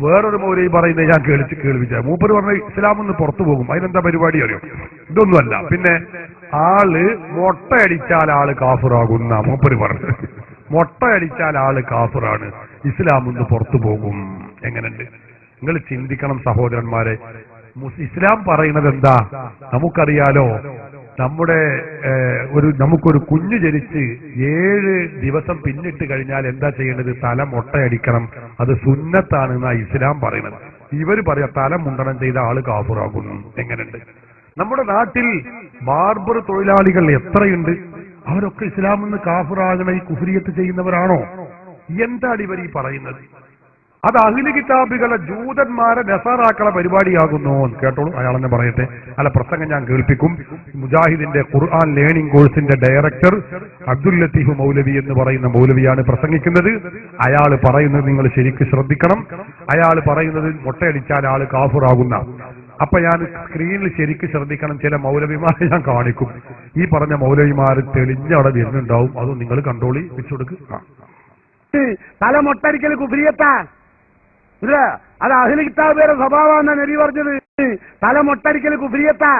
വേറൊരു മൗലവി പറയുന്നത് ഞാൻ കേളിച്ച് കേൾവിച്ച. മൂപ്പര് പറഞ്ഞ ഇസ്ലാം ഒന്ന് പുറത്തു പോകും. അതിനെന്താ പരിപാടി അറിയോ? ഇതൊന്നുമല്ല. പിന്നെ ആൾ മൊട്ടയടിച്ചാൽ ആൾ കാഫിറാകുന്ന മൂപ്പര് പറഞ്ഞു. മൊട്ടയടിച്ചാൽ ആൾ കാഫിറാണ്. ഇസ്ലാം ഒന്ന് പുറത്തു പോകും. എങ്ങനെയുണ്ട്? നിങ്ങൾ ചിന്തിക്കണം സഹോദരന്മാരെ. ഇസ്ലാം പറയുന്നത് എന്താ? നമുക്കറിയാലോ. നമ്മുടെ ഒരു നമുക്കൊരു കുഞ്ഞു ജനിച്ച് ഏഴ് ദിവസം പിന്നിട്ട് കഴിഞ്ഞാൽ എന്താ ചെയ്യേണ്ടത്? തല മുട്ടയടിക്കണം. അത് സുന്നത്താണ് എന്നാ ഇസ്ലാം പറയുന്നത്. ഇവർ പറയാ തല മുണ്ടനം ചെയ്ത ആൾ കാഫുറാകുന്നു. എങ്ങനെയുണ്ട്? നമ്മുടെ നാട്ടിൽ ബാർബർ തൊഴിലാളികൾ എത്രയുണ്ട്? അവരൊക്കെ ഇസ്ലാമിൽ നിന്ന് കാഫുറാകണ ഈ കുഫരിയത്ത് ചെയ്യുന്നവരാണോ? എന്താണ് ഇവർ ഈ പറയുന്നത്? അത് അഹിലി കിതാബികളെ ജൂതന്മാരെ നസാറാക്കളെ പരിപാടിയാകുന്നു എന്ന് കേട്ടോളൂ. അയാളെന്നെ പറയട്ടെ. അല്ല പ്രസംഗം ഞാൻ കേൾപ്പിക്കും. മുജാഹിദിന്റെ ഖുർആൻ ലേണിംഗ് കോഴ്സിന്റെ ഡയറക്ടർ അബ്ദുൽ ലത്തീഫ് മൗലവി എന്ന് പറയുന്ന മൗലവിയാണ് പ്രസംഗിക്കുന്നത്. അയാൾ പറയുന്നത് നിങ്ങൾ ശരിക്ക് ശ്രദ്ധിക്കണം. അയാൾ പറയുന്നത് മുട്ടയടിച്ചാൽ ആൾ കാഫുറാകുന്ന. അപ്പൊ ഞാൻ സ്ക്രീനിൽ ശരിക്ക് ശ്രദ്ധിക്കണം. ചില മൗലവിമാരെ ഞാൻ കാണിക്കും. ഈ പറഞ്ഞ മൗലവിമാർ തെളിഞ്ഞവിടെ വരുന്നുണ്ടാവും. അതും നിങ്ങൾ കണ്ടോളി. വെച്ചുകൊടുക്ക് ആ. തല മൊട്ടടിക്കൽ കുഫിരിയത്താ. ഇല്ല അത് അഹില കിതാബേരെ സ്വഭാവമാണ് നബി പറഞ്ഞത്. തല മൊട്ടടിക്കൽ കുഫിരിയത്താ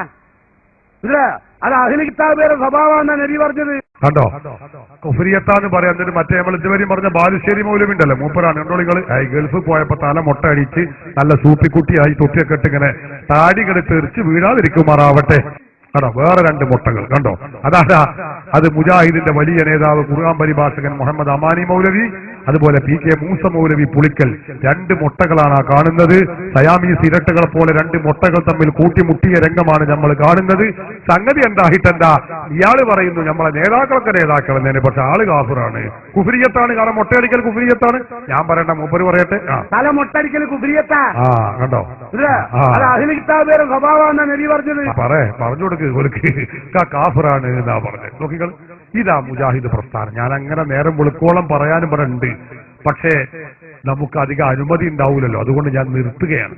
ഇല്ല അത് അഹില കിതാബേരെ സ്വഭാവമാണ് നബി പറഞ്ഞത്. കണ്ടോ? കുഫരിയത്താന്ന് പറയാം എന്നിട്ട് മറ്റേ നമ്മൾ ഇതുവരെയും പറഞ്ഞ ബാലുശ്ശേരി മൂലം ഉണ്ടല്ലോ മൂപ്പരാണ്. കണ്ടോ നിങ്ങൾ ഗൾഫ് പോയപ്പോ തല മുട്ട അടിച്ച് നല്ല സൂപ്പിക്കുട്ടിയായി തൊട്ടിയൊക്കെ ഇട്ട് ഇങ്ങനെ താടി കിട തെറിച്ച് വീഴാതിരിക്കുമാറാവട്ടെ കണ്ടോ? വേറെ രണ്ട് മുട്ടകൾ കണ്ടോ? അതാ. അത് മുജാഹിദിന്റെ വലിയ നേതാവ് ഖുർആൻ പരിഭാഷകൻ മുഹമ്മദ് അമാനി മൗലവി അതുപോലെ പി കെ മൂസ മൗലവി പുളിക്കൽ രണ്ട് മുട്ടകളാണ് കാണുന്നത്. സയാമീസ് ഇരട്ടകളെ പോലെ രണ്ട് മുട്ടകൾ തമ്മിൽ കൂട്ടിമുട്ടിയ രംഗമാണ് നമ്മൾ കാണുന്നത്. സംഗതി എന്തായിട്ടെന്താ ഇയാൾ പറയുന്നു നമ്മളെ നേതാക്കളൊക്കെ നേതാക്കൾ തന്നെ പക്ഷെ ആൾ കാഫുറാണ്. കുഫിരിയത്താണ് കാരണം മുട്ടയടിക്കൽ കുഫിരിയത്താണ്? ഞാൻ പറയണ്ട മൂപ്പര് പറയട്ടെ? തല മൊട്ടടിക്കൽ കുഫിരിയത്താ. ആ കണ്ടോ? സ്വഭാവമാണ് പറഞ്ഞത്. പറ പറഞ്ഞു കൊടുക്ക്. കാഫിറാണ് എന്നാ പറഞ്ഞത്. നോക്കിക്കൾ ഇതാ മുജാഹിദ് പ്രസ്ഥാനം. ഞാൻ അങ്ങനെ നേരം വെളുക്കോളം പറയാനും പറയുന്നുണ്ട് പക്ഷേ നമുക്ക് അധികം അനുമതി ഉണ്ടാവില്ലല്ലോ അതുകൊണ്ട് ഞാൻ നിർത്തുകയാണ്.